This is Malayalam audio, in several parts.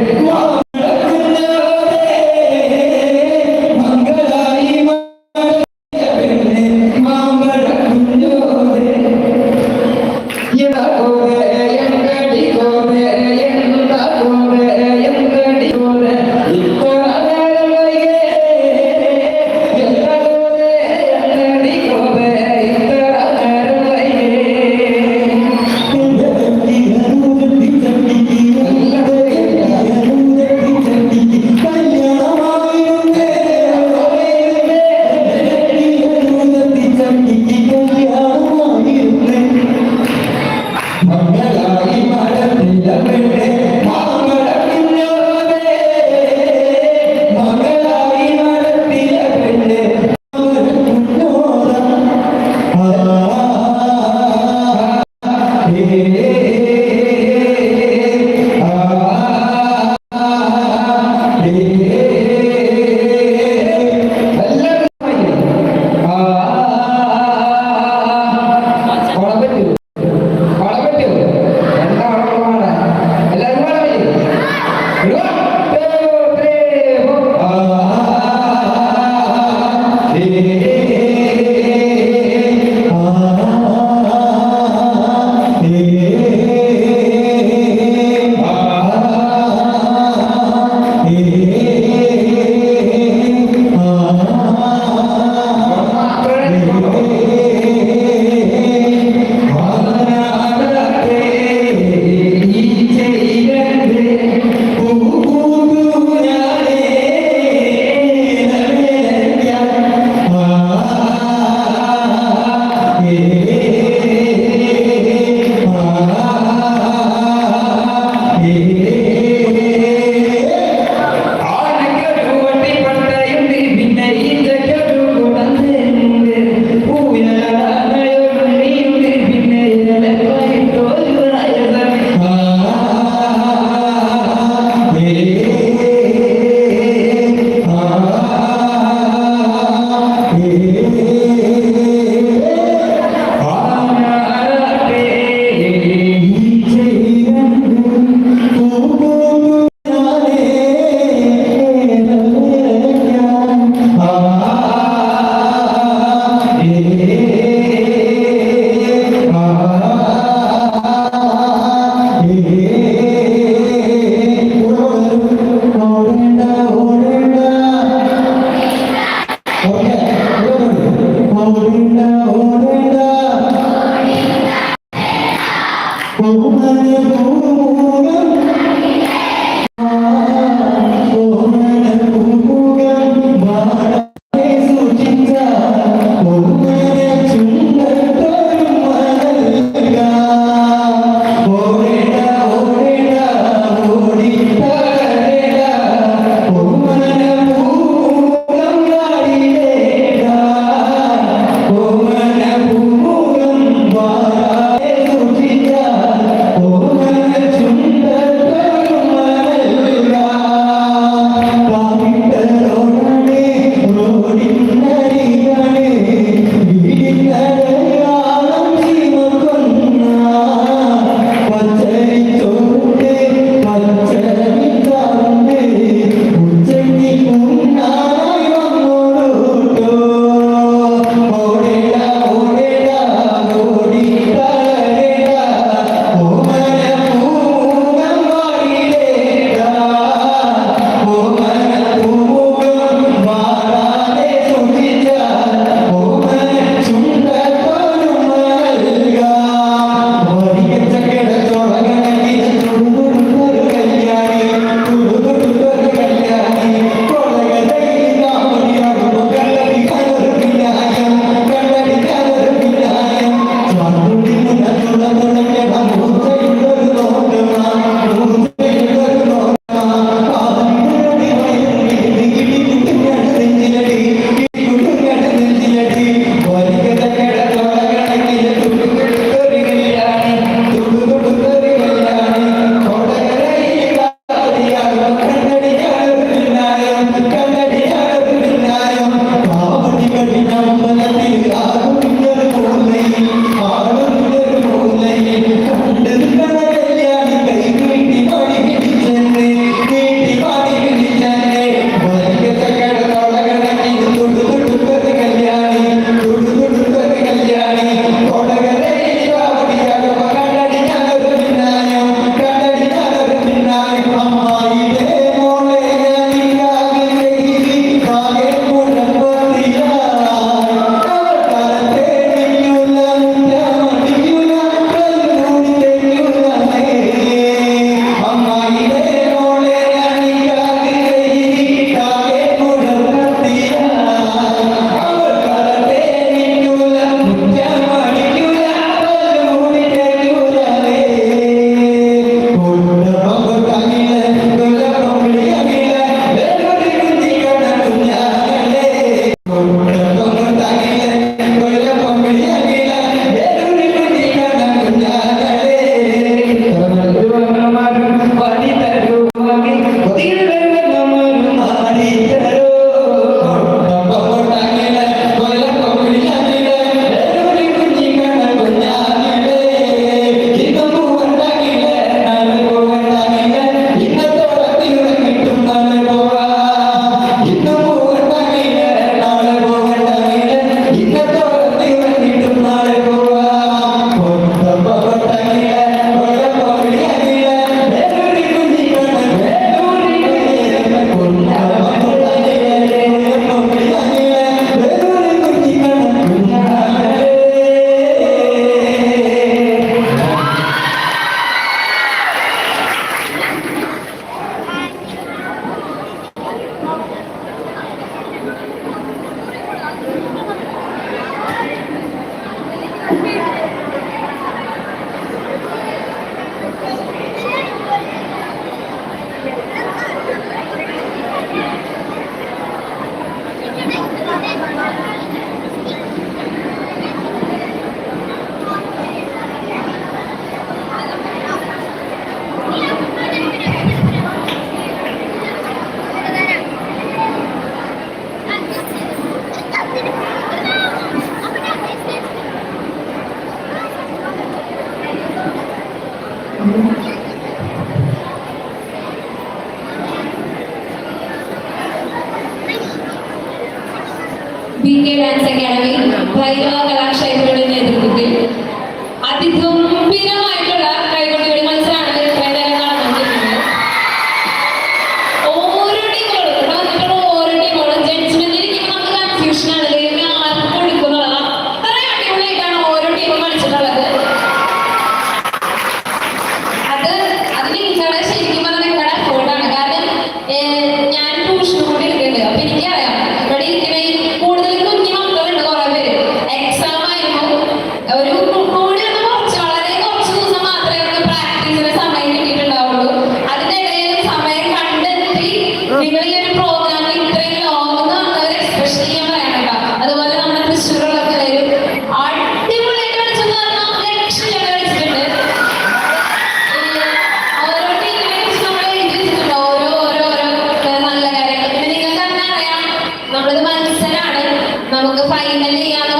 Whoa.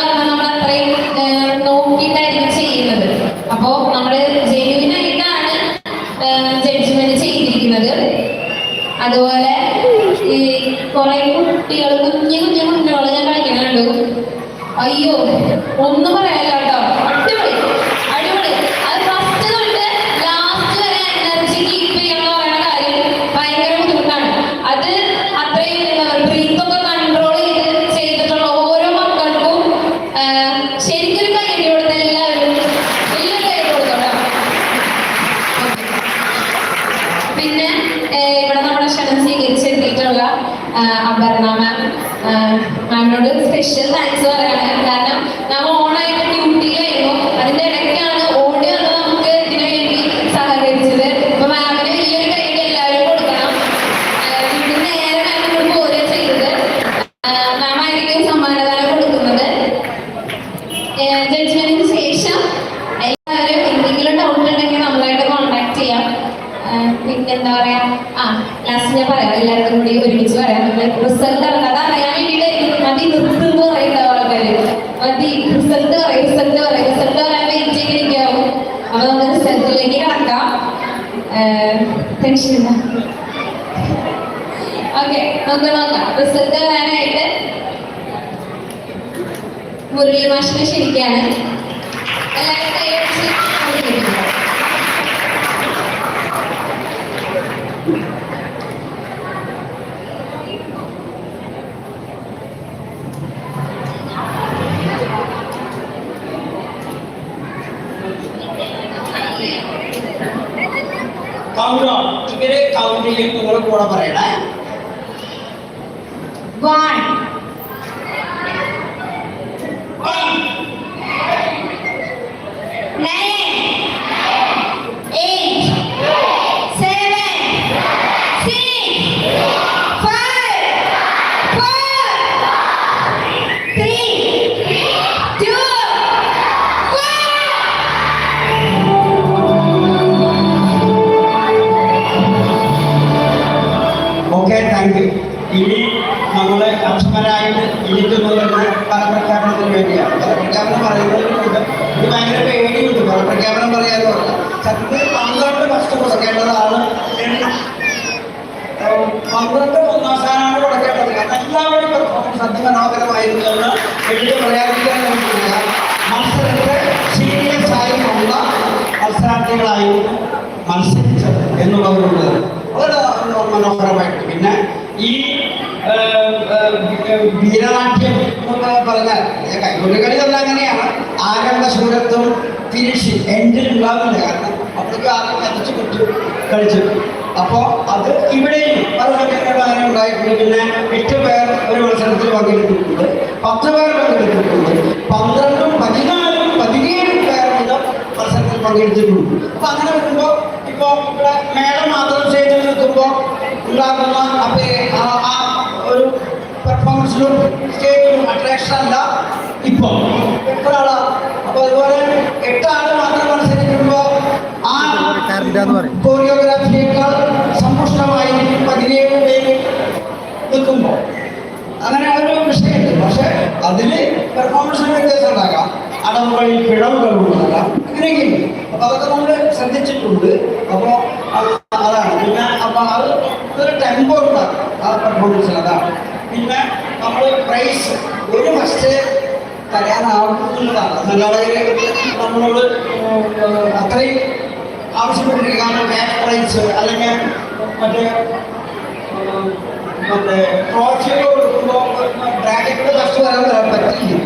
പറഞ്ഞാൽ നമ്മൾ അത്രയും നോക്കിയിട്ടായിരിക്കും ചെയ്യുന്നത്. അപ്പോൾ നമ്മൾ അപർണ മാം മാമിനോട് സ്പെഷ്യൽ താങ്ക്സ് പറയാണ്. നമുക്ക് റിസൾട്ടിലേക്ക് കടക്കാം. ടെൻഷൻ ഓക്കെ നമുക്ക് നോക്കാം റിസൾട്ട് വരാനായിട്ട് മുരളി മാഷിനെ ശരിക്കാണ്. എല്ലാവരും ഇവർ കൗണ്ട് ചെയ്യും നിങ്ങൾ കൂടെ പന്ത്രണ്ട് ഒന്നാം സ്ഥാനമാണ് കൊടുക്കേണ്ടത് കാരണം എല്ലാവരും പെർഫോമൻസ് അതിമനോഹരമായിരുന്നു എന്ന് എടുത്ത് പറയാതിരിക്കാൻ നമുക്കില്ല മത്സരത്തെ സീരിയസ് ആയിട്ടുള്ള മത്സരാർത്ഥികളായിരുന്നു മത്സരിച്ചത് എന്നുള്ളതുകൊണ്ട് വളരെ മനോഹരമായിട്ട്. പിന്നെ ഈ വീരനാട്യം എന്ന് പറഞ്ഞാൽ കൈകൊണ്ട കളി തന്നെ അങ്ങനെയാണ്. ആരംഭ ശൂരത്വം തിരിച്ച് എൻഡിൽ ഉണ്ടാവില്ല കാരണം അപ്പോഴേക്കും ആരും കത്തിച്ച് കൊച്ചു കളിച്ചു. അപ്പോൾ അത് ഇവിടെയും പല അങ്ങനെ ഉണ്ടായിട്ടുണ്ട് പിന്നെ എട്ട് പേർ ഒരു മത്സരത്തിൽ പങ്കെടുത്തിട്ടുണ്ട്. പത്ത് പേർ പങ്കെടുത്തിട്ടുണ്ട്. പന്ത്രണ്ടും പതിനാലും പതിനേഴും പേർ വീതം മത്സരത്തിൽ പങ്കെടുത്തിട്ടുണ്ട്. അപ്പൊ അങ്ങനെ വരുമ്പോൾ ഇപ്പൊ ഇവിടെ മേളം മാത്രം സ്റ്റേജിൽ നിൽക്കുമ്പോൾ ഉണ്ടാകുന്ന ആ ഒരു പെർഫോമൻസിലും സ്റ്റേജിലും അട്രാക്ഷൻ അല്ല ഇപ്പൊ. എത്ര ആളാ? അപ്പൊ അതുപോലെ എട്ടാൾ മാത്രം മത്സരിക്കുമ്പോൾ ആ കോറിയോഗ്രാഫിയേക്കാൾ സമ്പുഷ്ടമായി പതിനേഴ് പേര് നിൽക്കുമ്പോൾ അങ്ങനെ ഒരു വിഷയമുണ്ട് പക്ഷെ അതിൽ പെർഫോമൻസിന് വ്യത്യാസം ഉണ്ടാകാം അടവുകളിൽ പിഴവുകൾ ഉണ്ടാകാം അങ്ങനെയൊക്കെയുണ്ട് അപ്പൊ അപ്പോൾ അതാണ്. പിന്നെ അപ്പൊ അത് ഒരു ടെമ്പോ ഉണ്ടാകും ആ പെർഫോമൻസിൽ നമ്മൾ പ്രൈസ് ഒരു ഫസ്റ്റ് തരാനാവുന്നതാണ്. സംഘാടകരെ നമ്മളോട് അത്രയും ആവശ്യപ്പെട്ടിരിക്കുക കാരണം ക്യാഷ് പ്രൈസ് അല്ലെങ്കിൽ മറ്റേ മറ്റേ ട്രോഫിയൊക്കെ കൊടുക്കുമ്പോൾ ബ്രാക്കറ്റിൽ ഫസ്റ്റ് വരാൻ വരാൻ പറ്റില്ല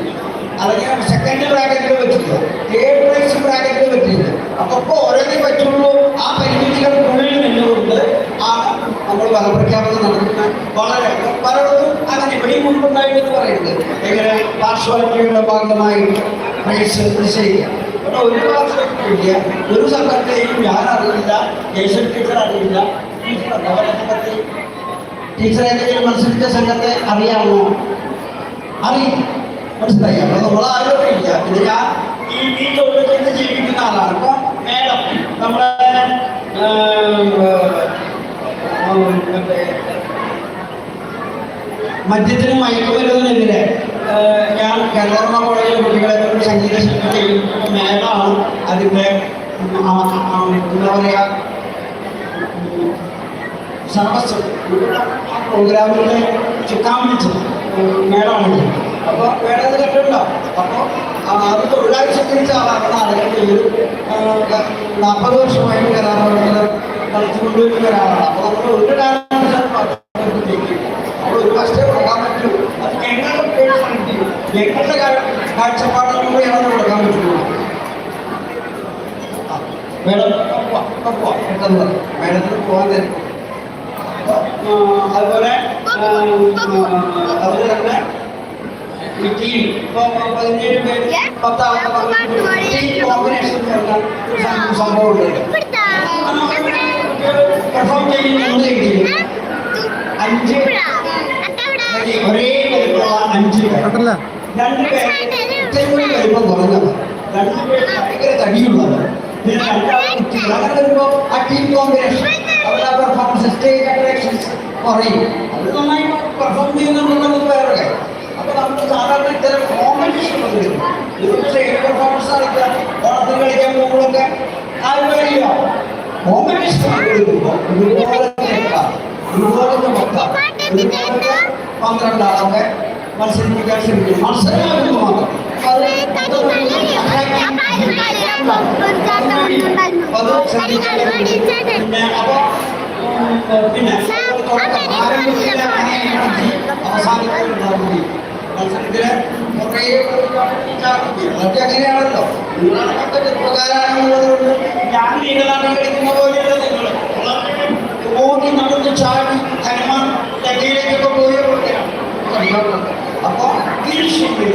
അല്ലെങ്കിൽ സെക്കൻഡ് ബ്രാക്കറ്റിൽ പറ്റില്ല തേർഡ് പ്രൈസ് ബ്രാക്കറ്റിൽ പറ്റില്ല അപ്പൊ ഇപ്പോൾ ഓരോന്നേ പറ്റുള്ളൂ. ആ പരിമിതികൾക്കുള്ളിൽ നിന്നുകൊണ്ട് ആണ് നമ്മൾ ഫലപ്രഖ്യാപനം നടത്തുന്നത്. വളരെ പലർക്കും അങ്ങനെ ഇവിടെയും മുൻപുണ്ടായിട്ടെന്ന് പറയുന്നത്. എങ്ങനെ പാർശ്വവൽക്കയുടെ ഭാഗമായി പ്രൈസ് നിശ്ചയിക്കുക ഇവിടെ ഒരു പാർശ്വത്തില്ല ഒരു സംഘത്തെയും ഞാൻ അറിയില്ല യേശൻ ടീച്ചർ അറിയില്ല. ടീച്ചർ പറ്റി ടീച്ചർ ഏതെങ്കിലും മത്സരിച്ച സംഘത്തെ അറിയാമോ? അറിയില്ല. മനസ്സിലായി? അപ്പൊ നമ്മൾ ആരോഗ്യമില്ല ഇത് ഞാൻ ഈ ഈ ചോദ്യത്തിൽ ജീവിക്കുന്ന ആളാണ്. അപ്പൊ മേഡം നമ്മുടെ മദ്യത്തിനും മയക്കുമരുന്നിനെതിരെ ഞാൻ കേരള കോളേജിലെ കുട്ടികളെ സംഗീത ശില്പം ചെയ്യുന്ന മേളമാണ് അതിന്റെ എന്താ പറയുക സർവസ് ആ പ്രോഗ്രാമിന്റെ പിടിച്ചത് മേളമാണ് അപ്പോൾ മേളത്തിൽ അത് കണ്ടിട്ടുണ്ടോ? അപ്പോൾ അത് തൊഴിലാളി സ്വീകരിച്ച ആളാണ്. അതിന്റെ ഒരു നാൽപ്പത് വർഷമായിട്ട് കലാപരങ്ങൾ കളിച്ചുകൊണ്ടുവരുന്ന ഒരാളാണ്. അപ്പോൾ നമ്മൾ ഒരു ഡാൻസ് അപ്പോൾ ഒരു വർഷത്തെ പോകാൻ പറ്റും പേഴ്സണാലിറ്റി കാഴ്ചപ്പാടിലൂടെയാണ് കാഴ്ചപ്പാടിലൂടെയാണ് കൊടുക്കാൻ പറ്റുള്ളൂ. മേഡം പോവാം, പെട്ടെന്ന്. മേഡത്തിന് പോകാൻ തരും. അതുപോലെ അതുപോലെ തന്നെ ടീം ഇപ്പൊ പതിനേഴ് പേര് പത്താമത്തെ ടീം കോമ്പിനേഷൻ ചേർന്ന ഒരു സം- സംഭവം ഉണ്ട് പെർഫോം ചെയ്യുന്ന രീതിയിൽ അഞ്ച് ഒരേ അഞ്ച് പേർ രണ്ട് പേര് ഇത്രയും കൂടി വലിപ്പം കുറഞ്ഞത്. രണ്ട് പേര് ഭയങ്കര തടിയുള്ളവർ പിന്നെ രണ്ടാമത് കുട്ടികൾ അങ്ങനെ വരുമ്പോൾ ആ ടീം കോമ്പിനേഷൻ അവരുടെ പെർഫോമൻസ് സ്റ്റേജ് അട്രാക്ഷൻസ് കുറയും. അത് നന്നായി പെർഫോം ചെയ്യുന്നുണ്ടെന്നുള്ളത് വേറെ. കാര്യം അപ്പൊ നമുക്ക് സാധാരണ ഇത്തരം കോമ്പറ്റീഷൻ വരും. ഇതൊക്കെ സ്റ്റേജ് പെർഫോമൻസ് നടത്തുക ഓണത്തിന് കളിക്കാൻ പോകുമ്പോഴൊക്കെ ആരും കഴിയില്ല കോമ്പറ്റീഷൻ പങ്കെടുക്കുമ്പോൾ ഇതുപോലത്തെ മൊത്തം പന്ത്രണ്ടാളൊക്കെ മത്സരിപ്പിക്കാൻ ശ്രമിക്കും മത്സരമാകുമ്പോൾ അത് പിന്നെ അപ്പോൾ പിന്നെ അവസാനത്തിലുണ്ടാവുകയും മത്സരത്തിൽ കുറേ അതൊക്കെ അങ്ങനെയാണല്ലോ നിങ്ങളൊക്കെ ചെറുപ്പക്കാരാണെന്നുള്ളത് കൊണ്ട് ഞാൻ നീണ്ടനാട്ടിൽ കളിക്കുന്ന പോലെയല്ല നിങ്ങൾ ഓടി നടന്ന് ചാടി ഹനുമാൻ തെക്കയിലേക്കൊക്കെ പോയ പോലെയാണ് അപ്പൊ ഈ ഷിപ്പിൽ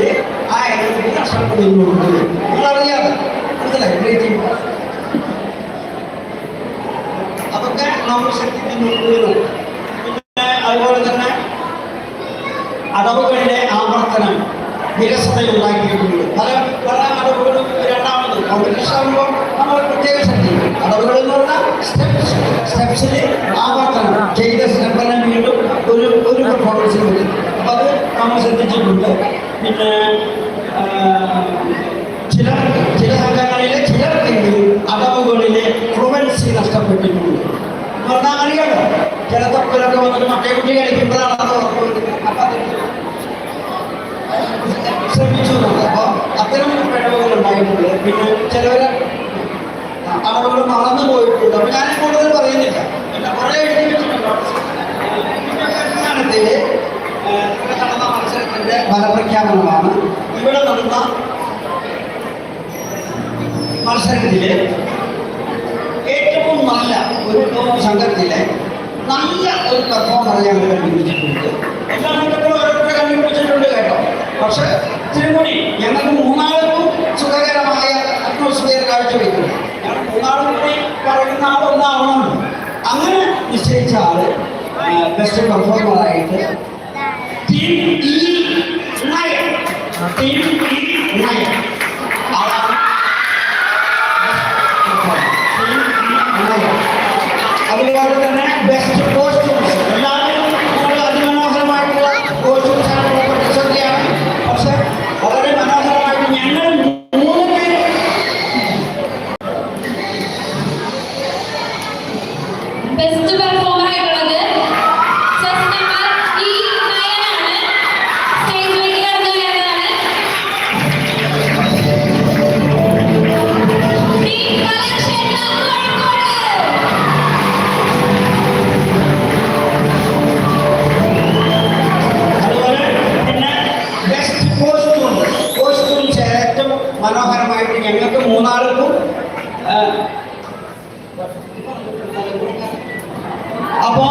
ആ ഇടത്തിൽ നഷ്ടപ്പെടുന്നുണ്ട് നിങ്ങളറിയാതെ മനസ്സിലായി അതൊക്കെ നമ്മൾ ശ്രദ്ധിക്കുന്നുണ്ട് പിന്നെ അതുപോലെ തന്നെ അടവുകളുടെ ആവർത്തനം വിരസതയുണ്ടാക്കിയിട്ടുണ്ട്. പല പല അടവുകളും രണ്ടാമത് കോമ്പറ്റീഷൻ ആകുമ്പോൾ നമ്മൾ പ്രത്യേക ശ്രദ്ധിക്കും അടവുകൾ എന്ന് പറഞ്ഞാൽ സ്റ്റെപ്സ് സ്റ്റെപ്സിൽ ആവർത്തനം. ചെയ്ത സ്റ്റെപ്പ് തന്നെ വീണ്ടും ഒരു ഒരു പെർഫോമൻസിൽ വരും അത് നമ്മൾ ശ്രദ്ധിച്ചിട്ടുണ്ട്. പിന്നെ ചില ചില സംഘങ്ങളിലെ ചിലർക്കെങ്കിലും അടവുകളിലെ ഫ്ലുവൻസി നഷ്ടപ്പെട്ടിട്ടുണ്ട്. പറഞ്ഞാൽ അറിയാലോ ചില തപ്പിലൊക്കെ വന്നിട്ട് മറ്റേ കുട്ടി കളിക്കുമ്പോഴാണ് ശ്രമിച്ചു എന്നുള്ളത്. അപ്പൊ അത്തരം പിഴവുകൾ ഉണ്ടായിട്ടുണ്ട്. പിന്നെ ചിലവരെ അളവുകൾ മറന്നു പോയിട്ടുണ്ട്. അപ്പൊ ഞാൻ കൂടുതൽ പറയുന്നില്ല. കുറെ എഴുതി ഏഹ്, ഇവിടെ നടന്ന മത്സരത്തിന്റെ ഫലപ്രഖ്യാപനമാണ്. ഇവിടെ നടന്ന മത്സരത്തിൽ ഏറ്റവും നല്ല ഒരു സംഘത്തിലെ നല്ല ഒരു പെർഫോമറെ ഞങ്ങൾ കണ്ടുപിടിച്ചിട്ടുണ്ട്. എല്ലാ സംഘത്തിലും ഓരോരുത്തരെ കണ്ടുപിടിച്ചിട്ടുണ്ട് കേട്ടോ? പക്ഷെ തിരുമുടി ഞങ്ങൾക്ക് മൂന്നാൾക്കും സുഖകരമായ അറ്റ്മോസ്ഫിയർ കാഴ്ചവെക്കുന്നു. ഞങ്ങൾ മൂന്നാളും കൂടി പറയുന്ന ആൾ അങ്ങനെ നിശ്ചയിച്ച ആൾ ബെസ്റ്റ് പെർഫോമറായിട്ട് ടീം ടീം ഇ ഞങ്ങൾക്ക് മൂന്നാർക്കും അപ്പോ